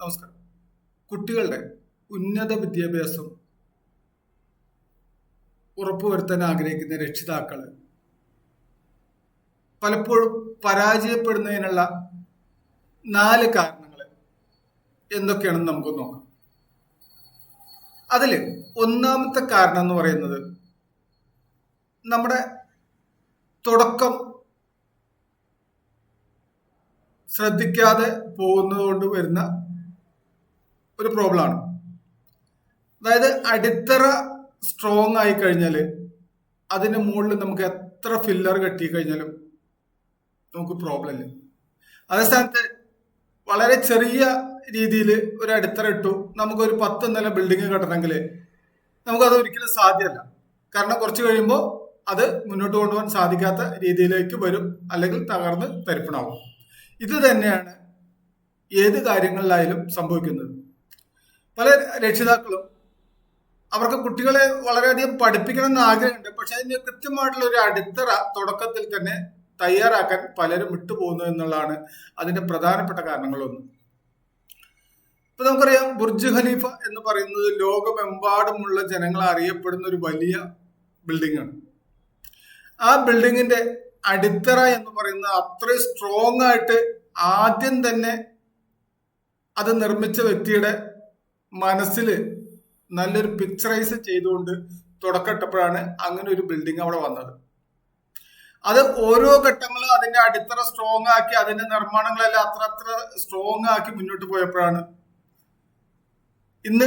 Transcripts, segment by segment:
നമസ്കാരം. കുട്ടികളുടെ ഉന്നത വിദ്യാഭ്യാസം ഉറപ്പുവരുത്താൻ ആഗ്രഹിക്കുന്ന രക്ഷിതാക്കൾ പലപ്പോഴും പരാജയപ്പെടുന്നതിനുള്ള നാല് കാരണങ്ങൾ എന്തൊക്കെയാണെന്ന് നമുക്ക് നോക്കാം. അതിൽ ഒന്നാമത്തെ കാരണം എന്ന് പറയുന്നത് നമ്മുടെ തുടക്കം ശ്രദ്ധിക്കാതെ പോകുന്നതുകൊണ്ട് വരുന്ന ഒരു പ്രോബ്ലം ആണ്. അതായത് അടിത്തറ സ്ട്രോങ് ആയി കഴിഞ്ഞാൽ അതിന് മുകളിൽ നമുക്ക് എത്ര ഫില്ലർ കെട്ടി കഴിഞ്ഞാലും നമുക്ക് പ്രോബ്ലം ഇല്ല. അതേ സ്ഥാനത്ത് വളരെ ചെറിയ രീതിയിൽ ഒരു അടിത്തറ ഇട്ടു നമുക്കൊരു പത്ത് നില ബിൽഡിംഗ് കെട്ടണമെങ്കിൽ നമുക്കത് ഒരിക്കലും സാധ്യമല്ല. കാരണം കുറച്ച് കഴിയുമ്പോൾ അത് മുന്നോട്ട് കൊണ്ടുപോകാൻ സാധിക്കാത്ത രീതിയിലേക്ക് വരും അല്ലെങ്കിൽ തകർന്ന് തരിപ്പണാവും. ഇത് തന്നെയാണ് ഏത് കാര്യങ്ങളിലായാലും സംഭവിക്കുന്നത്. പല രക്ഷിതാക്കളും അവർക്ക് കുട്ടികളെ വളരെയധികം പഠിപ്പിക്കണം എന്ന് ആഗ്രഹമുണ്ട്. പക്ഷെ അതിന് കൃത്യമായിട്ടുള്ള ഒരു അടിത്തറ തുടക്കത്തിൽ തന്നെ തയ്യാറാക്കാൻ പലരും വിട്ടുപോകുന്നു എന്നുള്ളതാണ് അതിന്റെ പ്രധാനപ്പെട്ട കാരണങ്ങളൊന്നും. ഇപ്പൊ നമുക്കറിയാം ബുർജ് ഖലീഫ എന്ന് പറയുന്നത് ലോകമെമ്പാടുമുള്ള ജനങ്ങൾ അറിയപ്പെടുന്ന ഒരു വലിയ ബിൽഡിംഗ് ആണ് ആ ബിൽഡിങ്ങിന്റെ അടിത്തറ എന്ന് പറയുന്നത് അത്രയും സ്ട്രോങ് ആയിട്ട് ആദ്യം തന്നെ അത് നിർമ്മിച്ച വ്യക്തിയുടെ മനസ്സിൽ നല്ലൊരു പിക്ചറൈസ് ചെയ്തുകൊണ്ട് തുടക്കട്ടപ്പോഴാണ് അങ്ങനെ ഒരു ബിൽഡിംഗ് അവിടെ വന്നത്. അത് ഓരോ ഘട്ടങ്ങളും അതിന്റെ അടിത്തറ സ്ട്രോങ് ആക്കി അതിന്റെ നിർമ്മാണങ്ങളെല്ലാം അത്ര അത്ര സ്ട്രോങ് ആക്കി മുന്നോട്ട് പോയപ്പോഴാണ് ഇന്ന്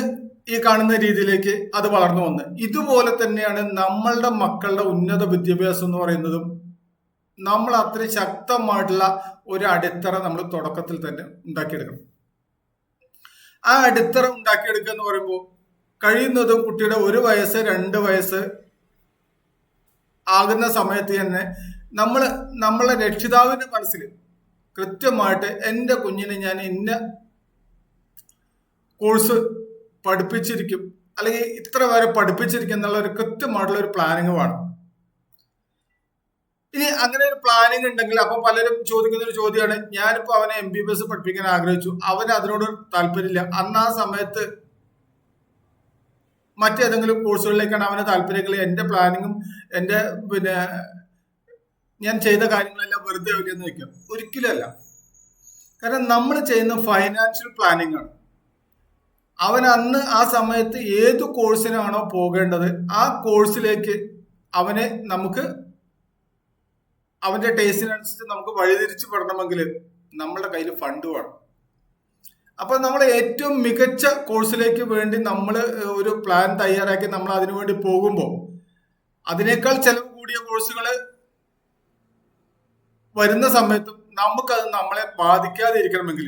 ഈ കാണുന്ന രീതിയിലേക്ക് അത് വളർന്നു വന്നത്. ഇതുപോലെ തന്നെയാണ് നമ്മളുടെ മക്കളുടെ ഉന്നത വിദ്യാഭ്യാസം എന്ന് പറയുന്നതും നമ്മൾ അത്ര ശക്തമായിട്ടുള്ള ഒരു അടിത്തറ നമ്മൾ തുടക്കത്തിൽ തന്നെ ഉണ്ടാക്കിയെടുക്കണം. ആ അടിത്തറ ഉണ്ടാക്കിയെടുക്കുക എന്ന് പറയുമ്പോൾ കഴിയുന്നതും കുട്ടിയുടെ ഒരു വയസ്സ് രണ്ട് വയസ്സ് ആകുന്ന സമയത്ത് തന്നെ നമ്മൾ നമ്മളെ രക്ഷിതാവിന്റെ മനസ്സിൽ കൃത്യമായിട്ട് എന്റെ കുഞ്ഞിനെ ഞാൻ ഇന്ന കോഴ്സ് പഠിപ്പിച്ചിരിക്കും അല്ലെങ്കിൽ ഇത്ര വരെ പഠിപ്പിച്ചിരിക്കും എന്നുള്ള ഒരു കൃത്യമായിട്ടുള്ള ഒരു പ്ലാനിങ് വേണം. ഇനി അങ്ങനെ ഒരു പ്ലാനിങ് ഉണ്ടെങ്കിൽ അപ്പൊ പലരും ചോദിക്കുന്ന ഒരു ചോദ്യമാണ്. ഞാനിപ്പോ അവനെ എം ബി ബി എസ് പഠിപ്പിക്കാൻ ആഗ്രഹിച്ചു. അവന് അതിനോട് താല്പര്യമില്ല. അന്ന് ആ സമയത്ത് മറ്റേതെങ്കിലും കോഴ്സുകളിലേക്കാണ് അവന് താല്പര്യങ്ങൾ എന്റെ പ്ലാനിങ്ങും എന്റെ പിന്നെ ഞാൻ ചെയ്ത കാര്യങ്ങളെല്ലാം വെറുതെ എവിടെയെന്ന് വെക്കാം ഒരിക്കലല്ല കാരണം നമ്മൾ ചെയ്യുന്ന ഫൈനാൻഷ്യൽ പ്ലാനിങ് ആണ്. അവൻ അന്ന് ആ സമയത്ത് ഏത് കോഴ്സിനാണോ പോകേണ്ടത് ആ കോഴ്സിലേക്ക് അവനെ നമുക്ക് അവന്റെ ടേസ്റ്റിനനുസരിച്ച് നമുക്ക് വഴിതിരിച്ചു പെടണമെങ്കിൽ നമ്മളുടെ കയ്യിൽ ഫണ്ട് വേണം. അപ്പൊ നമ്മൾ ഏറ്റവും മികച്ച കോഴ്സിലേക്ക് വേണ്ടി നമ്മൾ ഒരു പ്ലാൻ തയ്യാറാക്കി നമ്മൾ അതിനു വേണ്ടി പോകുമ്പോൾ അതിനേക്കാൾ ചെലവ് കൂടിയ കോഴ്സുകൾ വരുന്ന സമയത്തും നമുക്കത് നമ്മളെ ബാധിക്കാതെ ബാധിക്കാതിരിക്കണമെങ്കിൽ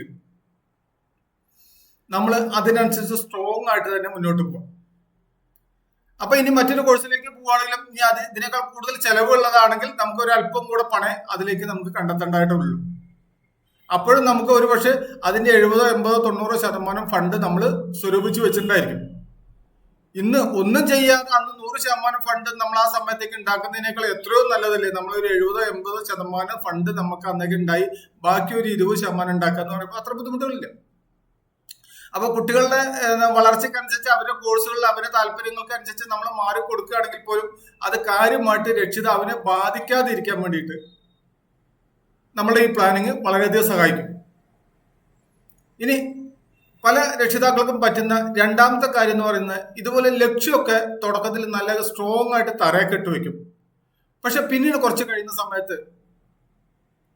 നമ്മൾ അതിനനുസരിച്ച് സ്ട്രോങ് ആയിട്ട് തന്നെ മുന്നോട്ട് പോകാം അപ്പൊ ഇനി മറ്റൊരു കോഴ്സിലേക്ക് പോവുകയാണെങ്കിലും ഇനി അത് ഇതിനേക്കാൾ കൂടുതൽ ചെലവുള്ളതാണെങ്കിൽ നമുക്ക് ഒരു അല്പം കൂടെ പണേ അതിലേക്ക് നമുക്ക് കണ്ടെത്തേണ്ടതായിട്ടുള്ളൂ. അപ്പോഴും നമുക്ക് ഒരു പക്ഷെ അതിന്റെ എഴുപതോ എൺപതോ തൊണ്ണൂറോ ശതമാനം ഫണ്ട് നമ്മൾ സ്വരൂപിച്ച് വെച്ചിട്ടുണ്ടായിരിക്കും. ഇന്ന് ഒന്നും ചെയ്യാതെ അന്ന് നൂറ് ശതമാനം ഫണ്ട് നമ്മൾ ആ സമയത്തേക്ക് ഉണ്ടാക്കുന്നതിനേക്കാൾ എത്രയോ നല്ലതല്ലേ? നമ്മൾ ഒരു എഴുപതോ എൺപതോ ശതമാനം ഫണ്ട് നമുക്ക് അന്നേക്ക് ഉണ്ടായി. ബാക്കി ഒരു ഇരുപത് ശതമാനം ഉണ്ടാക്കുക എന്ന് പറയുമ്പോൾ അത്ര ബുദ്ധിമുട്ടുകളില്ല. അപ്പൊ കുട്ടികളുടെ വളർച്ചയ്ക്കനുസരിച്ച് അവരുടെ കോഴ്സുകളിൽ അവരുടെ താല്പര്യങ്ങൾക്ക് അനുസരിച്ച് നമ്മൾ മാറി കൊടുക്കുകയാണെങ്കിൽ പോലും അത് കാര്യമായിട്ട് രക്ഷിതാവിനെ ബാധിക്കാതിരിക്കാൻ വേണ്ടിയിട്ട് നമ്മളുടെ ഈ പ്ലാനിങ് വളരെയധികം സഹായിക്കും. ഇനി പല രക്ഷിതാക്കൾക്കും പറ്റുന്ന രണ്ടാമത്തെ കാര്യം എന്ന് പറയുന്നത് ഇതുപോലെ ലക്ഷ്യമൊക്കെ തുടക്കത്തിൽ നല്ല സ്ട്രോങ് ആയിട്ട് തറയെ കെട്ടുവെക്കും പക്ഷെ പിന്നീട് കുറച്ച് കഴിയുന്ന സമയത്ത്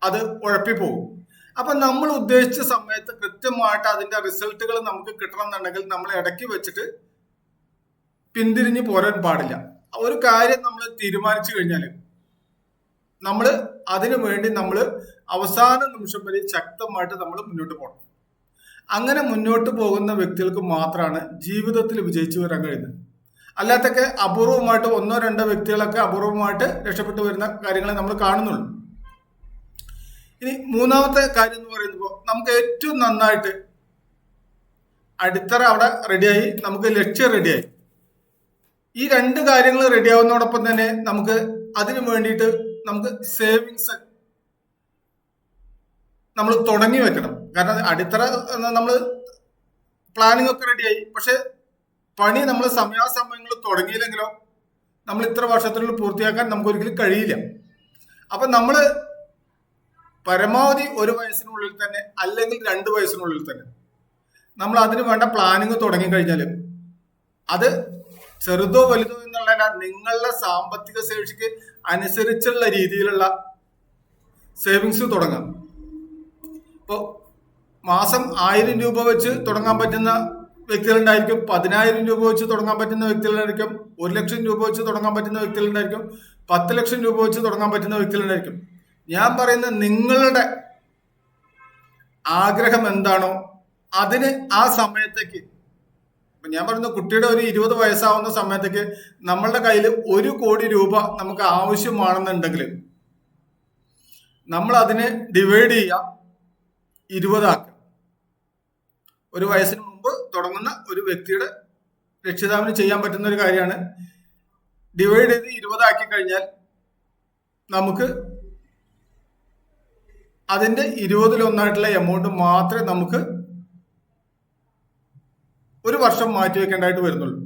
അത് ഉഴപ്പിപ്പോകും. അപ്പൊ നമ്മൾ ഉദ്ദേശിച്ച സമയത്ത് കൃത്യമായിട്ട് അതിന്റെ റിസൾട്ടുകൾ നമുക്ക് കിട്ടണം എന്നുണ്ടെങ്കിൽ നമ്മൾ ഇടയ്ക്ക് വെച്ചിട്ട് പിന്തിരിഞ്ഞ് പോരാൻ പാടില്ല. ഒരു കാര്യം നമ്മൾ തീരുമാനിച്ചു കഴിഞ്ഞാൽ നമ്മൾ അതിനു വേണ്ടി നമ്മൾ അവസാന നിമിഷം വരെ ശക്തമായിട്ട് നമ്മൾ മുന്നോട്ട് പോകണം. അങ്ങനെ മുന്നോട്ട് പോകുന്ന വ്യക്തികൾക്ക് മാത്രമാണ് ജീവിതത്തിൽ വിജയിച്ചു വരാൻ കഴിയുന്നത്. അല്ലാത്തൊക്കെ അപൂർവമായിട്ട് ഒന്നോ രണ്ടോ വ്യക്തികളൊക്കെ അപൂർവമായിട്ട് രക്ഷപ്പെട്ടു വരുന്ന കാര്യങ്ങളെ നമ്മൾ കാണുന്നുള്ളൂ. ഇനി മൂന്നാമത്തെ കാര്യം എന്ന് പറയുമ്പോൾ നമുക്ക് ഏറ്റവും നന്നായിട്ട് അടിത്തറ അവിടെ റെഡിയായി നമുക്ക് ലക്ഷ്യം റെഡിയായി. ഈ രണ്ട് കാര്യങ്ങൾ റെഡിയാവുന്നതോടൊപ്പം തന്നെ നമുക്ക് അതിനു വേണ്ടിയിട്ട് നമുക്ക് സേവിങ്സ് നമ്മൾ തുടങ്ങി വെക്കണം. കാരണം അടിത്തറ നമ്മൾ പ്ലാനിംഗ് ഒക്കെ റെഡിയായി. പക്ഷെ പണി നമ്മൾ സമയാസമയങ്ങൾ തുടങ്ങിയില്ലെങ്കിലോ നമ്മൾ ഇത്ര വർഷത്തിനുള്ളിൽ പൂർത്തിയാക്കാൻ നമുക്ക് ഒരിക്കലും കഴിയില്ല. അപ്പൊ നമ്മൾ പരമാവധി ഒരു വയസ്സിനുള്ളിൽ തന്നെ അല്ലെങ്കിൽ രണ്ട് വയസ്സിനുള്ളിൽ തന്നെ. നമ്മൾ അതിന് വേണ്ട പ്ലാനിങ് തുടങ്ങി കഴിഞ്ഞാൽ അത് ചെറുതോ വലുതോ എന്നുള്ള നിങ്ങളുടെ സാമ്പത്തിക ശേഷിക്ക് അനുസരിച്ചുള്ള രീതിയിലുള്ള സേവിങ്സ് തുടങ്ങാം. ഇപ്പോൾ മാസം ആയിരം രൂപ വെച്ച് തുടങ്ങാൻ പറ്റുന്ന വ്യക്തികളുണ്ടായിരിക്കും പതിനായിരം രൂപ വെച്ച് തുടങ്ങാൻ പറ്റുന്ന വ്യക്തികളുണ്ടായിരിക്കും ഒരു ലക്ഷം രൂപ വെച്ച് തുടങ്ങാൻ പറ്റുന്ന വ്യക്തികളുണ്ടായിരിക്കും പത്ത് ലക്ഷം രൂപ വെച്ച് തുടങ്ങാൻ പറ്റുന്ന വ്യക്തികളുണ്ടായിരിക്കും. ഞാൻ പറയുന്ന നിങ്ങളുടെ ആഗ്രഹം എന്താണോ അതിന് ആ സമയത്തേക്ക് ഞാൻ പറയുന്ന കുട്ടിയുടെ ഒരു ഇരുപത് വയസ്സാവുന്ന സമയത്തേക്ക് നമ്മളുടെ കയ്യിൽ ഒരു കോടി രൂപ നമുക്ക് ആവശ്യമാണെന്നുണ്ടെങ്കിൽ നമ്മൾ അതിനെ ഡിവൈഡ് ചെയ്യുക ഇരുപതാക്കുക. ഒരു വയസ്സിന് മുമ്പ് തുടങ്ങുന്ന ഒരു വ്യക്തിയുടെ രക്ഷിതാവിന് ചെയ്യാൻ പറ്റുന്ന ഒരു കാര്യമാണ്. ഡിവൈഡ് ചെയ്ത് ഇരുപതാക്കി കഴിഞ്ഞാൽ നമുക്ക് അതിന്റെ ഇരുപതിലൊന്നായിട്ടുള്ള എമൗണ്ട് മാത്രമേ നമുക്ക് ഒരു വർഷം മാറ്റി വെക്കേണ്ടതായിട്ട് വരുന്നുള്ളൂ.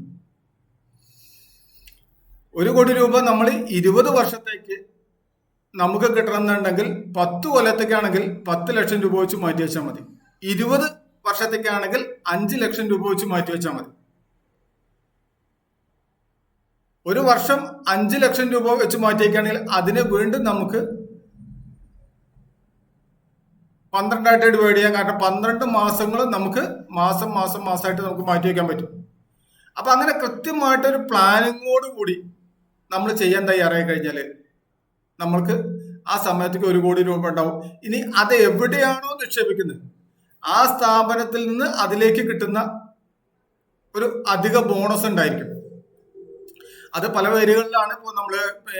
ഒരു കോടി രൂപ നമ്മൾ ഇരുപത് വർഷത്തേക്ക് നമുക്ക് കിട്ടണമെന്നുണ്ടെങ്കിൽ പത്ത് കൊല്ലത്തേക്കാണെങ്കിൽ പത്ത് ലക്ഷം രൂപ വെച്ച് മാറ്റി വെച്ചാൽ മതി. ഇരുപത് വർഷത്തേക്കാണെങ്കിൽ അഞ്ച് ലക്ഷം രൂപ വെച്ച് മാറ്റി വെച്ചാൽ മതി. ഒരു വർഷം അഞ്ച് ലക്ഷം രൂപ വെച്ച് മാറ്റി വയ്ക്കുകയാണെങ്കിൽ അതിന് വീണ്ടും നമുക്ക് പന്ത്രണ്ടായിട്ട് ഡിവൈഡ് ചെയ്യാം കാരണം പന്ത്രണ്ട് മാസങ്ങൾ നമുക്ക് മാസം മാസം മാസമായിട്ട് നമുക്ക് മാറ്റി വയ്ക്കാൻ പറ്റും. അപ്പൊ അങ്ങനെ കൃത്യമായിട്ട് ഒരു പ്ലാനിങ്ങോട് കൂടി നമ്മൾ ചെയ്യാൻ തയ്യാറായി കഴിഞ്ഞാൽ നമ്മൾക്ക് ആ സമയത്തേക്ക് ഒരു കോടി രൂപ ഉണ്ടാവും. ഇനി അത് എവിടെയാണോ നിക്ഷേപിക്കുന്നത്? ആ സ്ഥാപനത്തിൽ നിന്ന് അതിലേക്ക് കിട്ടുന്ന ഒരു അധിക ബോണസ് ഉണ്ടായിരിക്കും. അത് പല പേരുകളിലാണ് ഇപ്പോൾ നമ്മൾ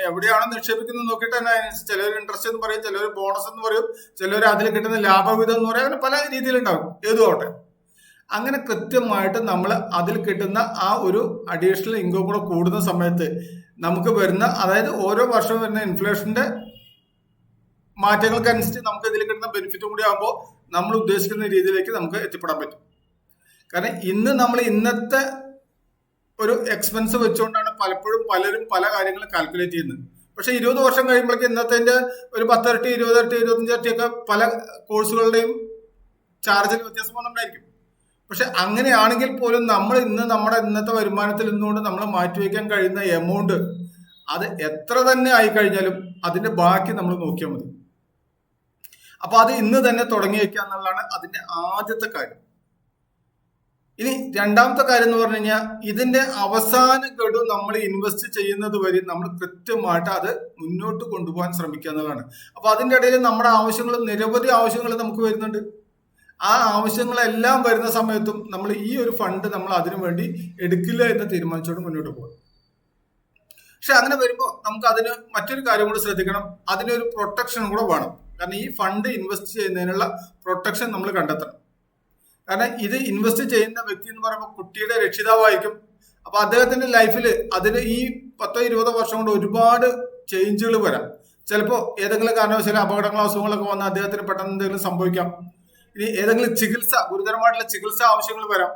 എവിടെയാണ് നിക്ഷേപിക്കുന്നത് നോക്കിയിട്ട് തന്നെ ചിലർ ഇൻട്രസ്റ്റ് എന്ന് പറയും ചിലർ ബോണസ് എന്ന് പറയും ചിലർ അതിൽ കിട്ടുന്ന ലാഭവിധം എന്ന് പറയും അങ്ങനെ പല രീതിയിലുണ്ടാകും ഏതുമാവട്ടെ അങ്ങനെ കൃത്യമായിട്ട് നമ്മൾ അതിൽ കിട്ടുന്ന ആ ഒരു അഡീഷണൽ ഇൻകം കൂടെ കൂടുന്ന സമയത്ത് നമുക്ക് വരുന്ന അതായത് ഓരോ വർഷവും വരുന്ന ഇൻഫ്ലേഷന്റെ മാറ്റങ്ങൾക്കനുസരിച്ച് നമുക്ക് ഇതിൽ കിട്ടുന്ന ബെനിഫിറ്റും കൂടി ആകുമ്പോൾ നമ്മൾ ഉദ്ദേശിക്കുന്ന രീതിയിലേക്ക് നമുക്ക് എത്തിപ്പെടാൻ പറ്റും. കാരണം ഇന്ന് നമ്മൾ ഇന്നത്തെ ഒരു എക്സ്പെൻസ് വെച്ചുകൊണ്ടാണ് പലപ്പോഴും പലരും പല കാര്യങ്ങളും കാൽക്കുലേറ്റ് ചെയ്യുന്നത്. പക്ഷെ ഇരുപത് വർഷം കഴിയുമ്പോഴേക്ക് ഇന്നത്തെ ഒരു പത്തിരട്ടി ഇരുപതിരട്ടി ഇരുപത്തഞ്ചിരട്ടി ഒക്കെ പല കോഴ്സുകളുടെയും ചാർജിൽ വ്യത്യാസം വന്നിട്ടുണ്ടായിരിക്കും. പക്ഷെ അങ്ങനെയാണെങ്കിൽ പോലും നമ്മൾ ഇന്ന് നമ്മുടെ ഇന്നത്തെ വരുമാനത്തിൽ നിന്നുകൊണ്ട് നമ്മൾ മാറ്റിവെക്കാൻ കഴിയുന്ന എമൗണ്ട് അത് എത്ര തന്നെ ആയി കഴിഞ്ഞാലും അതിന്റെ ബാക്കി നമ്മൾ നോക്കിയാൽ മതി. അപ്പൊ അത് ഇന്ന് തന്നെ തുടങ്ങി വെക്കുക എന്നുള്ളതാണ് അതിന്റെ ആദ്യത്തെ കാര്യം. ഇനി രണ്ടാമത്തെ കാര്യം എന്ന് പറഞ്ഞു കഴിഞ്ഞാൽ ഇതിന്റെ അവസാന ഗഡു നമ്മൾ ഇൻവെസ്റ്റ് ചെയ്യുന്നത് വരെ നമ്മൾ കൃത്യമായിട്ട് അത് മുന്നോട്ട് കൊണ്ടുപോകാൻ ശ്രമിക്കുക എന്നതാണ് അപ്പൊ അതിന്റെ ഇടയിൽ നമ്മുടെ ആവശ്യങ്ങൾ നിരവധി ആവശ്യങ്ങൾ നമുക്ക് വരുന്നുണ്ട്. ആ ആവശ്യങ്ങളെല്ലാം വരുന്ന സമയത്തും നമ്മൾ ഈ ഒരു ഫണ്ട് നമ്മൾ അതിനു വേണ്ടി എടുക്കില്ല എന്ന് തീരുമാനിച്ചുകൊണ്ട് മുന്നോട്ട് പോകും പക്ഷെ അങ്ങനെ വരുമ്പോൾ നമുക്ക് അതിന് മറ്റൊരു കാര്യം കൂടി ശ്രദ്ധിക്കണം. അതിനൊരു പ്രൊട്ടക്ഷൻ കൂടെ വേണം. കാരണം ഈ ഫണ്ട് ഇൻവെസ്റ്റ് ചെയ്യുന്നതിനുള്ള പ്രൊട്ടക്ഷൻ നമ്മൾ കണ്ടെത്തണം. കാരണം ഇത് ഇൻവെസ്റ്റ് ചെയ്യുന്ന വ്യക്തി എന്ന് പറയുമ്പോൾ കുട്ടിയുടെ രക്ഷിതാവായിരിക്കും. അപ്പൊ അദ്ദേഹത്തിന്റെ ലൈഫിൽ അതിന് ഈ പത്തോ ഇരുപതോ വർഷം കൊണ്ട് ഒരുപാട് ചേഞ്ചുകൾ വരാം. ചിലപ്പോൾ ഏതെങ്കിലും കാരണവശാലും അപകടങ്ങളോ അസുഖങ്ങളൊക്കെ വന്ന് അദ്ദേഹത്തിന് പെട്ടെന്ന് എന്തെങ്കിലും സംഭവിക്കാം. ഇനി ഏതെങ്കിലും ചികിത്സ ഗുരുതരമായിട്ടുള്ള ചികിത്സ ആവശ്യങ്ങൾ വരാം.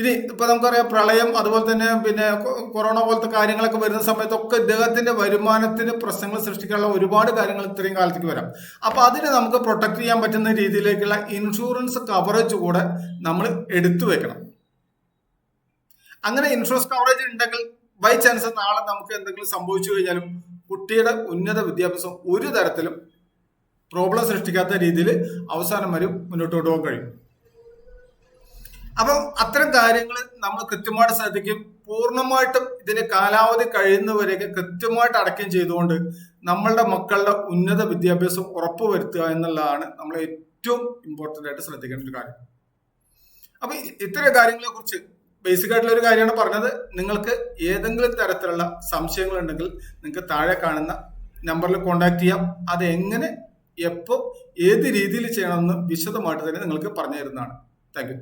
ഇനി ഇപ്പൊ നമുക്കറിയാം പ്രളയം അതുപോലെ തന്നെ പിന്നെ കൊറോണ പോലത്തെ കാര്യങ്ങളൊക്കെ വരുന്ന സമയത്തൊക്കെ ഇദ്ദേഹത്തിന്റെ വരുമാനത്തിന് പ്രശ്നങ്ങൾ സൃഷ്ടിക്കാനുള്ള ഒരുപാട് കാര്യങ്ങൾ ഇത്രയും കാലത്തേക്ക് വരാം. അപ്പൊ അതിന് നമുക്ക് പ്രൊട്ടക്ട് ചെയ്യാൻ പറ്റുന്ന രീതിയിലേക്കുള്ള ഇൻഷുറൻസ് കവറേജ് കൂടെ നമ്മൾ എടുത്തു വെക്കണം. അങ്ങനെ ഇൻഷുറൻസ് കവറേജ് ഉണ്ടെങ്കിൽ ബൈ ചാൻസ് നാളെ നമുക്ക് എന്തെങ്കിലും സംഭവിച്ചു കഴിഞ്ഞാലും കുട്ടിയുടെ ഉന്നത വിദ്യാഭ്യാസം ഒരു തരത്തിലും പ്രോബ്ലം സൃഷ്ടിക്കാത്ത രീതിയിൽ അവസാനം വരും മുന്നോട്ട് കൊണ്ടുപോകാൻ കഴിയും. അപ്പം അത്തരം കാര്യങ്ങൾ നമ്മൾ കൃത്യമായിട്ട് ശ്രദ്ധിക്കും. പൂർണമായിട്ടും ഇതിന്റെ കാലാവധി കഴിയുന്നവരെയൊക്കെ കൃത്യമായിട്ട് അടക്കം ചെയ്തുകൊണ്ട് നമ്മളുടെ മക്കളുടെ ഉന്നത വിദ്യാഭ്യാസം ഉറപ്പുവരുത്തുക എന്നുള്ളതാണ് നമ്മൾ ഏറ്റവും ഇമ്പോർട്ടന്റ് ആയിട്ട് ശ്രദ്ധിക്കേണ്ട ഒരു കാര്യം. അപ്പൊ ഇത്തരം കാര്യങ്ങളെ കുറിച്ച് ബേസിക് ആയിട്ടുള്ള ഒരു കാര്യമാണ് പറഞ്ഞത്. നിങ്ങൾക്ക് ഏതെങ്കിലും തരത്തിലുള്ള സംശയങ്ങൾ ഉണ്ടെങ്കിൽ നിങ്ങൾക്ക് താഴെ കാണുന്ന നമ്പറിൽ കോൺടാക്ട് ചെയ്യാം. അത് എങ്ങനെ എപ്പോൾ ഏത് രീതിയിൽ ചെയ്യണമെന്ന് വിശദമായിട്ട് തന്നെ നിങ്ങൾക്ക് പറഞ്ഞു തരുന്നതാണ് താങ്ക്